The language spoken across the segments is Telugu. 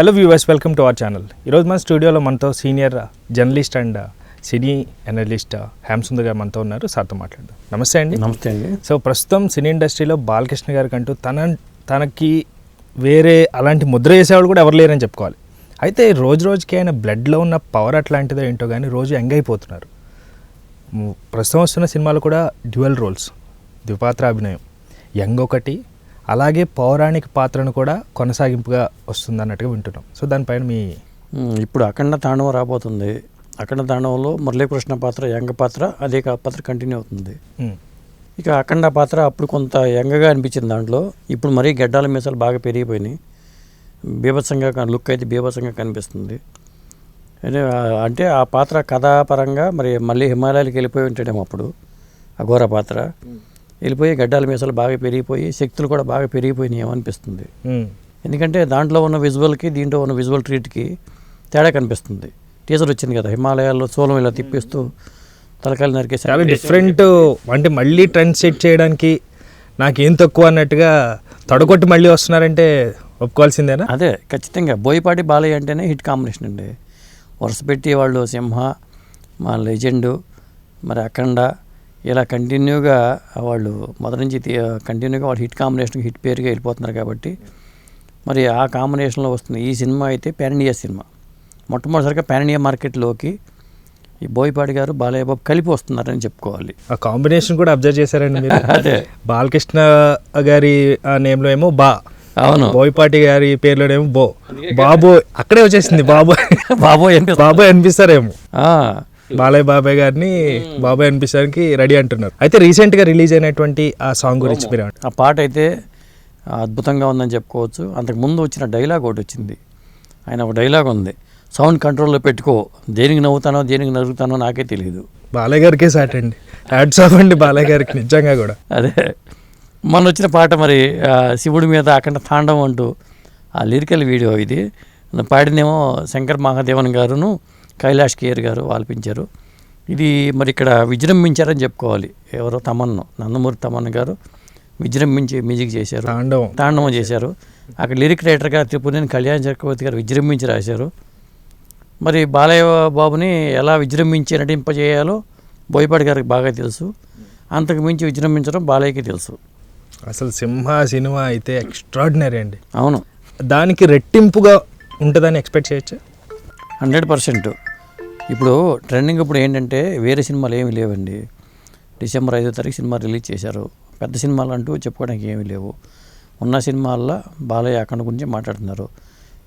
Hello viewers welcome to our channel ఈరోజు మన స్టూడియోలో మనతో senior journalist and cine analyst Hemasundar garu మనతో ఉన్నారు. సార్తో మాట్లాడదాం. నమస్తే అండి. నమస్తే అండి. సో ప్రస్తుతం సినీ ఇండస్ట్రీలో బాలకృష్ణ గారికి అంటూ తన తనకి వేరే అలాంటి ముద్ర వేసేవాడు కూడా ఎవరు లేరని చెప్పుకోవాలి. అయితే రోజు రోజుకి ఆయన బ్లడ్లో ఉన్న పవర్ అట్లాంటిదో ఏంటో కానీ రోజు యంగ్ అయిపోతున్నారు. ప్రస్తుతం వస్తున్న సినిమాలు కూడా డ్యువల్ రోల్స్ ద్విపాత్ర అభినయం. యంగ్ ఒకటి అలాగే పౌరాణిక పాత్రను కూడా కొనసాగింపుగా వస్తుంది అన్నట్టుగా వింటున్నాం. సో దానిపైన మీ ఇప్పుడు అఖండ తాండవం రాబోతుంది. అఖండ తాండవంలో మురళీకృష్ణ పాత్ర యంగ పాత్ర అదే కా- పాత్ర కంటిన్యూ అవుతుంది. ఇక అఖండ పాత్ర అప్పుడు కొంత యంగగా అనిపించింది దాంట్లో. ఇప్పుడు మరీ గడ్డాల మీసాలు బాగా పెరిగిపోయినాయి. బీభత్సంగా లుక్ అయితే బీభత్సంగా కనిపిస్తుంది. అంటే ఆ- అంటే ఆ పాత్ర కథాపరంగా మరి మళ్ళీ హిమాలయాలకు వెళ్ళిపోయి ఉంటాడేమో అప్పుడు. అఘోర పాత్ర. వెళ్ళిపోయి గడ్డాల మీసాలు బాగా పెరిగిపోయి శక్తులు కూడా బాగా పెరిగిపోయినాయి అనిపిస్తుంది ఎందుకంటే దాంట్లో ఉన్న విజువల్కి దీంట్లో ఉన్న విజువల్ ట్రీట్కి తేడా కనిపిస్తుంది. టీజర్ వచ్చింది కదా హిమాలయాల్లో సోలం ఇలా తిప్పిస్తూ తలకాయలు నరికేసి చాలా డిఫరెంట్ అంటే మళ్ళీ ట్రెండ్ సెట్ చేయడానికి నాకేం తక్కువ అన్నట్టుగా తొడగొట్టి మళ్ళీ వస్తున్నారంటే ఒప్పుకోవాల్సిందేనా? అదే ఖచ్చితంగా. బోయపాటి బాలయ్య అంటేనే హిట్ కాంబినేషన్ అండి. వరుస పెట్టి వాళ్ళు సింహ మా లెజెండు మరి అఖండ ఇలా కంటిన్యూగా వాళ్ళు మొదటి నుంచి కంటిన్యూగా వాళ్ళు హిట్ కాంబినేషన్ హిట్ పేరుగా వెళ్ళిపోతున్నారు కాబట్టి మరి ఆ కాంబినేషన్లో వస్తుంది. ఈ సినిమా అయితే పాన్ ఇండియా సినిమా. మొట్టమొదటిసారిగా పాన్ ఇండియా మార్కెట్లోకి ఈ బోయపాటి గారు బాలయ్య బాబు కలిపి వస్తున్నారని చెప్పుకోవాలి. ఆ కాంబినేషన్ కూడా అబ్జర్వ్ చేశారండి మీరు. అదే. బాలకృష్ణ గారి ఆ నేమ్లో ఏమో బా. అవును. బోయపాటి గారి పేర్లోనేమో బో. బాబోయ్ అక్కడే వచ్చేసింది. బాబోయ్ అనిపిస్తుంది. బాబోయ్ అనిపిస్తారేమో. బాలయ్య బాబాయ్ గారిని బాబాయ్ అనిపించడానికి రెడీ అంటున్నారు. అయితే రీసెంట్గా రిలీజ్ అయినటువంటి ఆ సాంగ్ గురించి మీరు? ఆ పాట అయితే అద్భుతంగా ఉందని చెప్పుకోవచ్చు. అంతకు ముందు వచ్చిన డైలాగ్ ఒకటి వచ్చింది. ఆయన ఒక డైలాగ్ ఉంది. సౌండ్ కంట్రోల్లో పెట్టుకో. దేనికి నవ్వుతానో దేనికి నరుగుతానో నాకే తెలియదు బాలయ్య గారికే సాట్ అండి. హ్యాట్స్ ఆఫ్ అండి బాలయ్య గారికి నిజంగా కూడా. అదే. మొన్న వచ్చిన పాట మరి శివుడి మీద అక్కడ తాండవం అంటూ ఆ లిరికల్ వీడియో ఇది. పాడినేమో శంకర్ మహాదేవన్ గారును. కైలాష్ కేర్ గారు ఆలపించారు. ఇది మరి ఇక్కడ విజృంభించారని చెప్పుకోవాలి. ఎవరో తమన్ను నందమూరి తమన్ గారు విజృంభించి మ్యూజిక్ చేశారు. తాండవం. తాండవం చేశారు. అక్కడ లిరిక్ రైటర్గా త్రిపురేని కళ్యాణ్ చక్రవర్తి గారు విజృంభించి రాశారు. మరి బాలయ్య బాబుని ఎలా విజృంభించి నటింపజేయాలో బోయపాటి గారికి బాగా తెలుసు. అంతకు మించి విజృంభించడం బాలయ్యకి తెలుసు. అసలు సింహ సినిమా అయితే ఎక్స్ట్రాడినరీ అండి. అవును. దానికి రెట్టింపుగా ఉంటుందని ఎక్స్పెక్ట్ చేయొచ్చు? Hundred percent. ఇప్పుడు ట్రెండింగ్ ఇప్పుడు ఏంటంటే వేరే సినిమాలు ఏమీ లేవండి. డిసెంబర్ ఐదో తారీఖు సినిమా రిలీజ్ చేశారు. పెద్ద సినిమాలు అంటూ చెప్పుకోవడానికి ఏమీ లేవు. ఉన్న సినిమాల్లో బాలయ్య అక్కడ గురించి మాట్లాడుతున్నారు.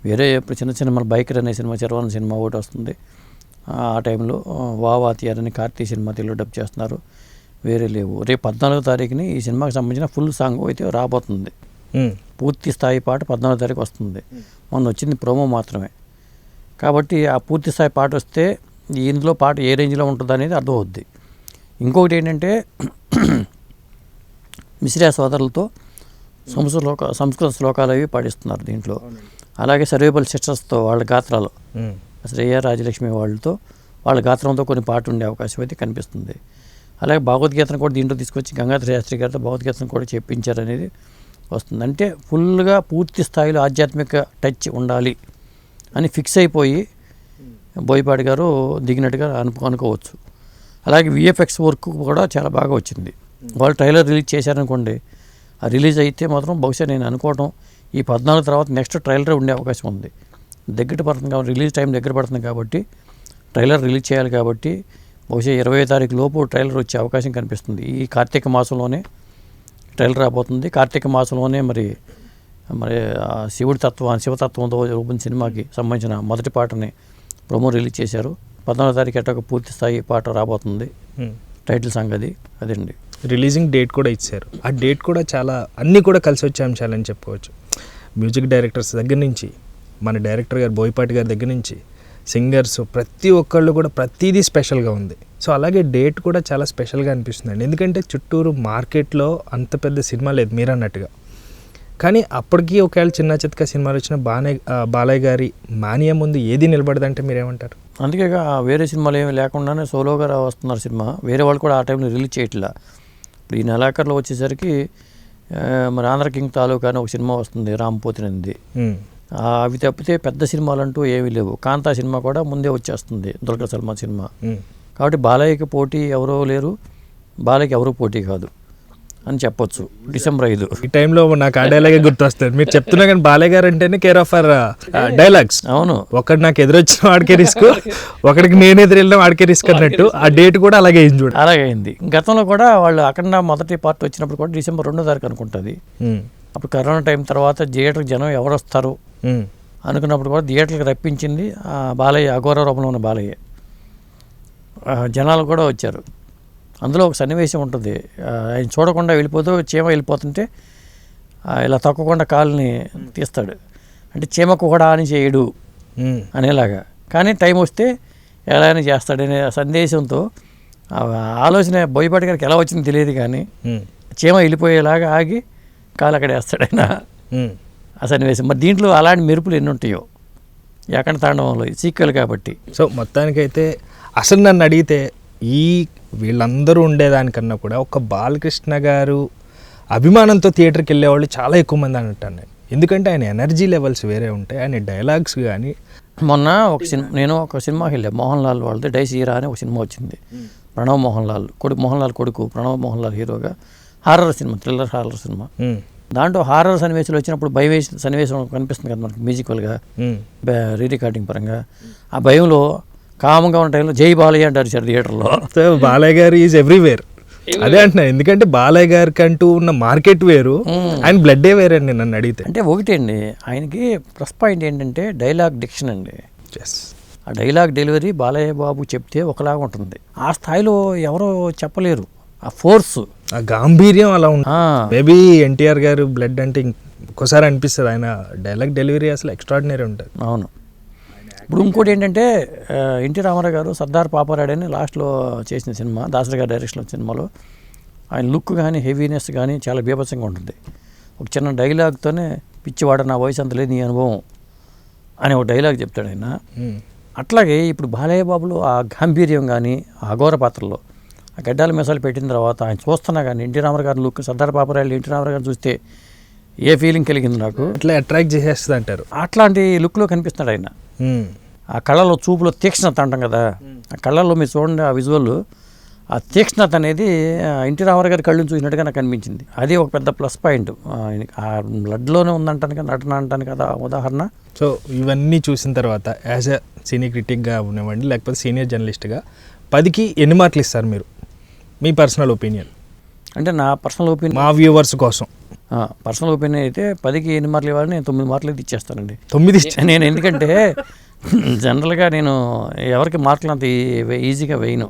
వేరే ఇప్పుడు చిన్న సినిమాలు బైకర్ అనే సినిమా చరవణ సినిమా ఒకటి వస్తుంది. ఆ టైంలో వావా తీయర్ అని కార్తీ సినిమా తెలుగు డబ్ చేస్తున్నారు. వేరే లేవు. రేపు పద్నాలుగో తారీఖుని ఈ సినిమాకి సంబంధించిన ఫుల్ సాంగ్ అయితే రాబోతుంది. పూర్తి స్థాయి పాట పద్నాలుగో తారీఖు వస్తుంది. మొన్న వచ్చింది ప్రోమో మాత్రమే. కాబట్టి ఆ పూర్తి స్థాయి పాట వస్తే ఇందులో పాట ఏ రేంజ్లో ఉంటుంది అనేది అర్థమవుద్ది. ఇంకొకటి ఏంటంటే మిశ్రా సోదరులతో సంస్కృత శ్లోక సంస్కృత శ్లోకాలు అవి పాడిస్తున్నారు దీంట్లో. అలాగే సర్వేపల్లి సిస్టర్స్తో వాళ్ళ గాత్రాలు. శ్రేయ రాజలక్ష్మి వాళ్ళతో వాళ్ళ గాత్రంతో కొన్ని పాట ఉండే అవకాశం అయితే కనిపిస్తుంది. అలాగే భగవద్గీతను కూడా దీంట్లో తీసుకొచ్చి గంగాధర శాస్త్రి గారితో భగవద్గీతను కూడా చెప్పించారనేది వస్తుంది. అంటే ఫుల్గా పూర్తి స్థాయిలో ఆధ్యాత్మిక టచ్ ఉండాలి. అని ఫిక్స్ అయిపోయి బోయపాటి గారు దిగినట్టుగా అనుకో అనుకోవచ్చు. అలాగే విఎఫ్ఎక్స్ వర్క్ కూడా చాలా బాగా వచ్చింది. వాళ్ళు ట్రైలర్ రిలీజ్ చేశారనుకోండి ఆ రిలీజ్ అయితే మాత్రం బహుశా నేను అనుకోవటం ఈ పద్నాలుగు తర్వాత నెక్స్ట్ ట్రైలర్ ఉండే అవకాశం ఉంది. దగ్గర పడుతుంది కాబట్టి రిలీజ్ టైం దగ్గర పడుతుంది కాబట్టి ట్రైలర్ రిలీజ్ చేయాలి కాబట్టి బహుశా ఇరవై తారీఖు లోపు ట్రైలర్ వచ్చే అవకాశం కనిపిస్తుంది. ఈ కార్తీక మాసంలోనే ట్రైలర్ రాబోతుంది. కార్తీక మాసంలోనే మరి మరి ఆ శివుడి తత్వం శివతత్వంతో రూపొందిన సినిమాకి సంబంధించిన మొదటి పాటని ప్రొమో రిలీజ్ చేశారు. పద్నాలుగో తారీఖు ఎట్ట ఒక పూర్తి స్థాయి పాట రాబోతుంది. టైటిల్ సాంగ్ అది అదండి. రిలీజింగ్ డేట్ కూడా ఇచ్చారు. ఆ డేట్ కూడా చాలా అన్నీ కూడా కలిసి వచ్చే అంశాలని చెప్పుకోవచ్చు. మ్యూజిక్ డైరెక్టర్స్ దగ్గర నుంచి మన డైరెక్టర్ గారు బోయపాటి గారి దగ్గర నుంచి సింగర్స్ ప్రతి ఒక్కళ్ళు కూడా ప్రతిదీ స్పెషల్గా ఉంది. సో అలాగే డేట్ కూడా చాలా స్పెషల్గా అనిపిస్తుందండి. ఎందుకంటే చుట్టూరు మార్కెట్లో అంత పెద్ద సినిమా లేదు మీరు అన్నట్టుగా. కానీ అప్పటికి ఒకవేళ చిన్న చితక సినిమాలు వచ్చిన బానే బాలయ్య గారి మానియా ముందు ఏది నిలబడదంటే మీరేమంటారు? అందుకే వేరే సినిమాలు ఏమి లేకుండానే సోలోగా వస్తున్నారు సినిమా. వేరే వాళ్ళు కూడా ఆ టైంలో రిలీజ్ చేయట్లా. ఇప్పుడు ఈ నెలాఖరులో వచ్చేసరికి మరి ఆంధ్ర కింగ్ తాలూకా అని ఒక సినిమా వస్తుంది రామ్ పోతినంది ఉమ్, ఆ, అవి తప్పితే పెద్ద సినిమాలు అంటూ ఏమీ లేవు. కాంతా సినిమా కూడా ముందే వచ్చేస్తుంది దుర్గా సల్మాన్ సినిమా. కాబట్టి బాలయ్యకి పోటీ ఎవరో లేరు బాలయ్యకి ఎవరు పోటీ కాదు. అని చెప్పొచ్చు. డిసెంబర్ ఐదు. ఈ టైంలో నాకు ఆ డైలాగే గుర్తొస్తుంది. మీరు చెప్తున్నా కానీ బాలయ్య గారు అంటేనే కేర్ ఆఫ్ ఫర్ డైలాగ్స్ అవును. ఒకడు నాకు ఎదురొచ్చిన వాడికే రిస్క్ ఒకడికి నేను ఎదురెళ్ళిన వాడికే రిస్క్ అన్నట్టు ఆ డేట్ కూడా అలాగే అయింది చూడ. అలాగే అయింది. గతంలో కూడా వాళ్ళు అఖండ మొదటి పార్ట్ వచ్చినప్పుడు కూడా డిసెంబర్ రెండో తారీఖు అనుకుంటుంది. అప్పుడు కరోనా టైం తర్వాత థియేటర్ జనం ఎవరు వస్తారు. అనుకున్నప్పుడు కూడా థియేటర్కి రప్పించింది ఆ బాలయ్య అఘోర రూపంలో ఉన్న బాలయ్య. జనాలు కూడా వచ్చారు. అందులో ఒక సన్నివేశం ఉంటుంది ఆయన చూడకుండా వెళ్ళిపోతూ చీమ వెళ్ళిపోతుంటే ఇలా తొక్కకుండా కాలుని తీస్తాడు అంటే చీమకు కూడా అని చేయడు. అనేలాగా కానీ టైం వస్తే ఎలా అయినా చేస్తాడనే సందేశంతో ఆ ఆలోచన బోయపాటి గారికి ఎలా వచ్చిందో తెలియదు కానీ. చీమ వెళ్ళిపోయేలాగా ఆగి కాలు అక్కడ వేస్తాడు ఆయన. ఆ సన్నివేశం మరి దీంట్లో అలాంటి మెరుపులు ఎన్ని ఉంటాయో ఎక్కడ తాండవంలో సీక్వెల్ కాబట్టి సో మొత్తానికైతే అసలు నన్ను అడిగితే ఈ వీళ్ళందరూ ఉండేదానికన్నా కూడా ఒక బాలకృష్ణ గారు అభిమానంతో థియేటర్కి వెళ్ళేవాళ్ళు చాలా ఎక్కువ మంది అన్నట్టు నేను ఎందుకంటే ఆయన ఎనర్జీ లెవెల్స్ వేరే ఉంటాయి ఆయన డైలాగ్స్ కానీ. మొన్న ఒక సినిమా నేను ఒక సినిమాకి వెళ్ళా మోహన్ లాల్ వాళ్ళది డైస్ హీరా అనే ఒక సినిమా వచ్చింది. ప్రణవ్ మోహన్ లాల్ కొడుకు మోహన్ లాల్ కొడుకు ప్రణవ్ మోహన్ లాల్ హీరోగా. Horror cinema thriller horror cinema. దాంట్లో హారర్ సన్నివేశాలు వచ్చినప్పుడు భయం సన్నివేశం కనిపిస్తుంది కదా మనకి మ్యూజికల్గా రీ రికార్డింగ్ పరంగా. ఆ భయంలో కామంగా ఉన్న టైంలో జై బాలయ్య అంటారు సార్ థియేటర్లో. సో బాలయ్య గారు ఈజ్ ఎవ్రీవేర్. అదే అంటున్నాను ఎందుకంటే బాలయ్య గారికి అంటూ ఉన్న మార్కెట్ వేరు ఆయన బ్లడ్డే వేరే అండి నన్ను అడిగితే. అంటే ఒకటి అండి ఆయనకి ప్లస్ పాయింట్ ఏంటంటే డైలాగ్ డిక్షన్ అండి. ఎస్ ఆ డైలాగ్ డెలివరీ బాలయ్య బాబు చెప్తే ఒకలాగా ఉంటుంది. ఆ స్థాయిలో ఎవరో చెప్పలేరు. ఆ ఫోర్స్. ఆ గాంభీర్యం అలా ఉంది మేబీ ఎన్టీఆర్ గారు బ్లడ్ అంటే ఇంకోసారి అనిపిస్తుంది ఆయన డైలాగ్ డెలివరీ అసలు ఎక్స్ట్రాడినరీ ఉంటుంది. అవును. ఇప్పుడు ఇంకోటి ఏంటంటే ఎన్టీ రామారావు గారు సర్దార్ పాపారాయుడు అని లాస్ట్లో చేసిన సినిమా దాసరి గారి డైరెక్షన్ సినిమాలో. ఆయన లుక్ కానీ హెవీనెస్ కానీ చాలా బీభత్సంగా ఉంటుంది. ఒక చిన్న డైలాగ్తోనే పిచ్చివాడ నా వయసు అంత లేదు నీ అనుభవం అని ఒక డైలాగ్ చెప్తాడు ఆయన. అట్లాగే ఇప్పుడు బాలయ్య బాబులో ఆ గాంభీర్యం కానీ ఆ అఘోర పాత్రలో ఆ గడ్డాల మిసాలు పెట్టిన తర్వాత ఆయన చూస్తున్నా కానీ NT Rama Rao garu look Sardar Paparayalu NT Rama Rao గారిని చూస్తే ఏ ఫీలింగ్ కలిగింది నాకు? అట్లా అట్రాక్ట్ చేసేస్తుంది అంటారు అట్లాంటి లుక్లో కనిపిస్తున్నాడు ఆయన. ఆ కళ్ళలో చూపులో తీక్ష్ణత అంటాం కదా. ఆ కళ్ళల్లో మీరు చూడండి ఆ విజువల్. ఆ తీక్ష్ణత అనేది ఎన్టీ రామారావు గారి కళ్ళని చూసినట్టుగా నాకు అనిపించింది అది ఒక పెద్ద ప్లస్ పాయింట్. ఆ బ్లడ్లోనే ఉందంటాను కదా నటన అంటాను కదా ఉదాహరణ. సో ఇవన్నీ చూసిన తర్వాత యాజ్ ఎ సీనియర్ క్రిటిక్గా ఉన్నవ్వండి లేకపోతే సీనియర్ జర్నలిస్ట్గా పదికి ఎన్ని మార్కులు ఇస్తారు మీరు? మీ పర్సనల్ ఒపీనియన్. అంటే నా పర్సనల్ ఒపీనియన్ మా వ్యూవర్స్ కోసం. పర్సనల్ ఒపీనియన్ అయితే పదికి ఎన్ని మార్కులు ఇవ్వాలి నేను తొమ్మిది మార్కులు అయితే ఇచ్చేస్తానండి. తొమ్మిది ఇచ్చి- నేను ఎందుకంటే జనరల్గా నేను ఎవరికి మార్కులు అంత ఈజీగా వేయను.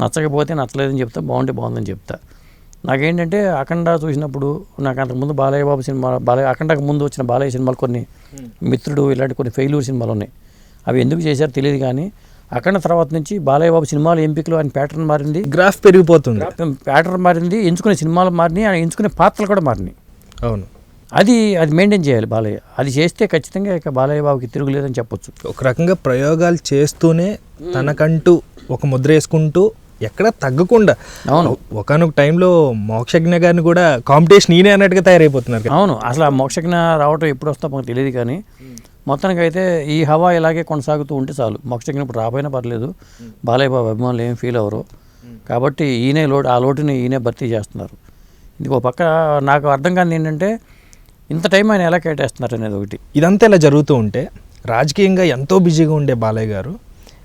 నచ్చకపోతే నచ్చలేదని చెప్తా బాగుంటే బాగుందని చెప్తా. నాకేంటంటే అఖండ చూసినప్పుడు నాకు అంతకుముందు బాలయ్య బాబు సినిమా బాలయ్య అఖండకు ముందు వచ్చిన బాలయ్య సినిమాలు కొన్ని మిత్రుడు ఇలాంటి కొన్ని ఫెయిల్యూర్ సినిమాలు ఉన్నాయి. అవి ఎందుకు చేశారో తెలియదు కానీ అఖండ తర్వాత నుంచి బాలయ్య బాబు సినిమాల ఎంపికలో ఆయన ప్యాటర్న్ మారింది. గ్రాఫ్ పెరిగిపోతుంది. ప్యాటర్న్ మారింది ఎంచుకునే సినిమాలు మారినాయి ఆయన ఎంచుకునే పాత్రలు కూడా మారినాయి. అవును. అది అది మెయింటైన్ చేయాలి బాలయ్య. అది చేస్తే ఖచ్చితంగా ఇక బాలయ్య బాబుకి తిరుగులేదని చెప్పొచ్చు. ఒక రకంగా ప్రయోగాలు చేస్తూనే తనకంటూ ఒక ముద్ర వేసుకుంటూ ఎక్కడ తగ్గకుండా అవును. ఒకనొక టైంలో మోక్షజ్ఞ గారిని కూడా కాంపిటీషన్ ఈయనే అన్నట్టుగా తయారైపోతున్నారు. అవును అసలు ఆ మోక్షజ్ఞ రావటం ఎప్పుడు వస్తా మాకు తెలియదు కానీ మొత్తానికి అయితే ఈ హవా ఇలాగే కొనసాగుతూ ఉంటే చాలు. మోక్షజ్ఞ ఇప్పుడు రాబోయినా పర్లేదు. బాలయ్య బాబు అభిమానులు ఏం ఫీల్ అవ్వరు. కాబట్టి ఈయనే లోటు ఆ లోటుని ఈయనే భర్తీ చేస్తున్నారు. ఇది ఒక పక్క నాకు అర్థం కాని ఏంటంటే ఇంత టైం ఆయన ఎలా కేటాయిస్తున్నారు అనేది ఒకటి. ఇదంతా ఇలా జరుగుతూ ఉంటే రాజకీయంగా ఎంతో బిజీగా ఉండే బాలయ్య గారు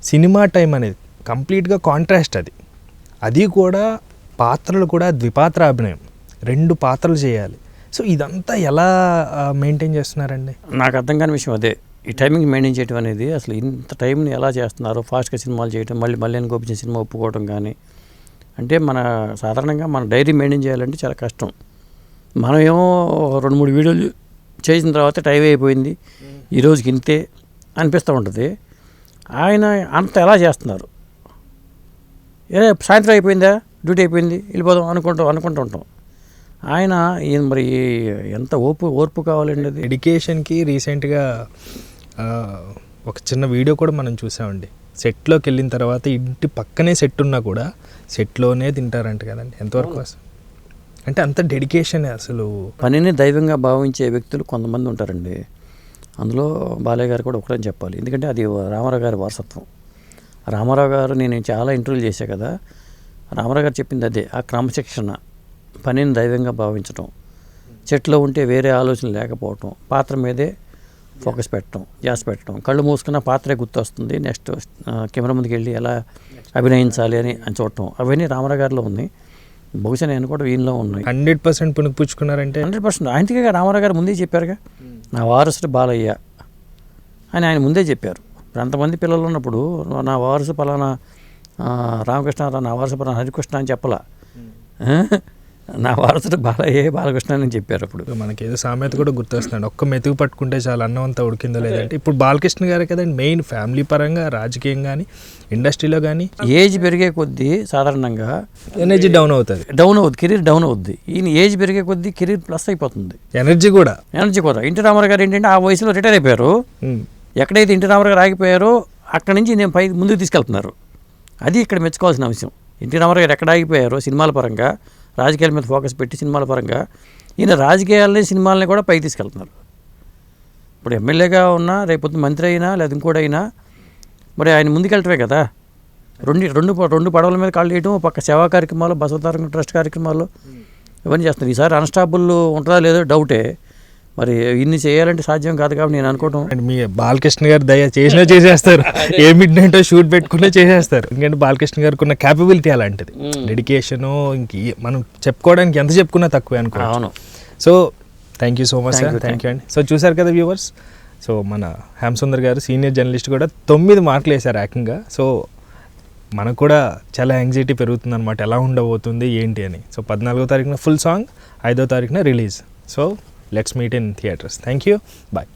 సినిమా టైం అనేది కంప్లీట్గా కాంట్రాస్ట్ అది. అది కూడా పాత్రలు కూడా ద్విపాత్ర అభినయం. రెండు పాత్రలు చేయాలి. సో ఇదంతా ఎలా మెయింటైన్ చేస్తున్నారండి? నాకు అర్థం కాని విషయం అదే. ఈ టైమింగ్ మెయింటైన్ చేయడం అనేది అసలు ఇంత టైంని ఎలా చేస్తున్నారు? ఫాస్ట్గా సినిమాలు చేయడం మళ్ళీ మళ్ళీ గోపించిన సినిమా ఒప్పుకోవడం కానీ అంటే మన సాధారణంగా మన డైరీ మెయింటైన్ చేయాలంటే చాలా కష్టం. మనం ఏమో రెండు మూడు వీడియోలు చేసిన తర్వాత టైం అయిపోయింది. ఈ రోజుకి ఇంతే అనిపిస్తూ ఉంటుంది. ఆయన అంత ఎలా చేస్తున్నారు? ఏ సాయంత్రం అయిపోయిందా? డ్యూటీ అయిపోయింది. వెళ్ళిపోదాం అనుకుంటాం అనుకుంటూ ఉంటాం. ఆయన ఈయన మరి ఎంత ఓపు ఓర్పు కావాలండి అది? ఎడ్యుకేషన్కి రీసెంట్గా ఒక చిన్న వీడియో కూడా మనం చూసామండి. సెట్లోకి వెళ్ళిన తర్వాత ఇంటి పక్కనే సెట్ ఉన్నా కూడా సెట్లోనే తింటారంట కదండి. ఎంతవరకు అంటే అంత డెడికేషన్ అసలు. పనిని దైవంగా భావించే వ్యక్తులు కొంతమంది ఉంటారండి. అందులో బాలయ్య గారు కూడా ఒకటని చెప్పాలి. ఎందుకంటే అది రామారావు గారి వారసత్వం. రామారావు గారు నేను చాలా ఇంటర్వ్యూలు చేశా కదా. రామారావు గారు చెప్పింది అదే ఆ క్రమశిక్షణ పనిని దైవంగా భావించడం చెట్లో ఉంటే వేరే ఆలోచన లేకపోవటం పాత్ర మీదే ఫోకస్ పెట్టడం జాస్ పెట్టడం కళ్ళు మూసుకున్న పాత్రే గుర్తొస్తుంది నెక్స్ట్ కెమెరా ముందుకు వెళ్ళి ఎలా అభినయించాలి అని అని చూడటం అవన్నీ రామారావు గారిలో ఉన్నాయి. బహుశా నేను కూడా ఈయనలో ఉన్నాయి హండ్రెడ్ పర్సెంట్ పుణికిపుచ్చుకున్నారంటే హండ్రెడ్ పర్సెంట్. ఆయనకే రామారావు గారు ముందే చెప్పారుగా నా వారసుడు బాలయ్య అని ఆయన ముందే చెప్పారు. ఇప్పుడు అంతమంది పిల్లలు ఉన్నప్పుడు నా వారసు పలానా రామకృష్ణ నా వారసు పలానా హరికృష్ణ అని చెప్పలా. నా వారసుడు బాలయ్య బాలకృష్ణ అని చెప్పారు అప్పుడు. మనకి ఏదో సామెత కూడా గుర్తొస్తున్నాడు ఒక్క మెతుకు పట్టుకుంటే చాలా అన్నం అంతా ఉడికిందో లేదంటే ఇప్పుడు బాలకృష్ణ గారే కదండి మెయిన్ ఫ్యామిలీ పరంగా రాజకీయం కానీ ఇండస్ట్రీలో కానీ ఏజ్ పెరిగే కొద్దీ సాధారణంగా ఎనర్జీ డౌన్ అవుతుంది. డౌన్ అవుద్ది కెరీర్ డౌన్ అవుద్ది. ఈయన ఏజ్ పెరిగే కొద్దీ కెరీర్ ప్లస్ అయిపోతుంది. ఎనర్జీ కూడా. ఎనర్జీ కూడా. ఇంటి రామారావు గారు ఏంటంటే ఆ వయసులో రిటైర్ అయిపోయారు. ఎక్కడైతే ఇంటి రామారావు గారు ఆగిపోయారో అక్కడి నుంచి నేను పై ముందుకు తీసుకెళ్తున్నారు. అది ఇక్కడ మెచ్చుకోవాల్సిన అంశం. ఎన్టీ రామారావు గారు ఎక్కడ ఆగిపోయారో సినిమాల పరంగా రాజకీయాల మీద ఫోకస్ పెట్టి సినిమాల పరంగా ఈయన రాజకీయాలని సినిమాలని కూడా పైకి తీసుకెళ్తున్నారు. ఇప్పుడు ఎమ్మెల్యేగా ఉన్నా రేపొద్దు మంత్రి అయినా లేదా ఇంకోటైనా మరి ఆయన ముందుకెళ్ళటమే కదా. రెండు రెండు ప- రెండు పడవల మీద కాళ్ళు వేయటం పక్క సేవా కార్యక్రమాలు బసవతారక ట్రస్ట్ కార్యక్రమాలు ఇవన్నీ చేస్తున్నారు. ఈసారి అన్స్టాపుల్ ఉంటుందా లేదో డౌటే. మరి ఇన్ని చేయాలంటే సాధ్యం కాదు కాబట్టి నేను అనుకోవటం. అండ్ మీ బాలకృష్ణ గారు దయ చేసినా చేసేస్తారు. ఏ మిడ్ నైట్ షూట్ పెట్టుకున్నా చేసేస్తారు. ఎందుకంటే బాలకృష్ణ గారికి ఉన్న క్యాపబిలిటీ అలాంటిది. డెడికేషన్ ఇంక మనం చెప్పుకోవడానికి ఎంత చెప్పుకున్నా తక్కువే అనుకో అవును. So thank you so much sir thank you అండి. సో చూసారు కదా వ్యూవర్స్ సో మన హ్యామ్ సుందర్ గారు సీనియర్ జర్నలిస్ట్ కూడా తొమ్మిది మార్కులు వేశారు ఏకంగా. సో మనకు కూడా చాలా యాంగ్జైటీ పెరుగుతుంది అనమాట ఎలా ఉండబోతుంది ఏంటి అని. సో పద్నాలుగో తారీఖున ఫుల్ సాంగ్ ఐదో తారీఖున release so Let's meet in theaters. Thank you. Bye.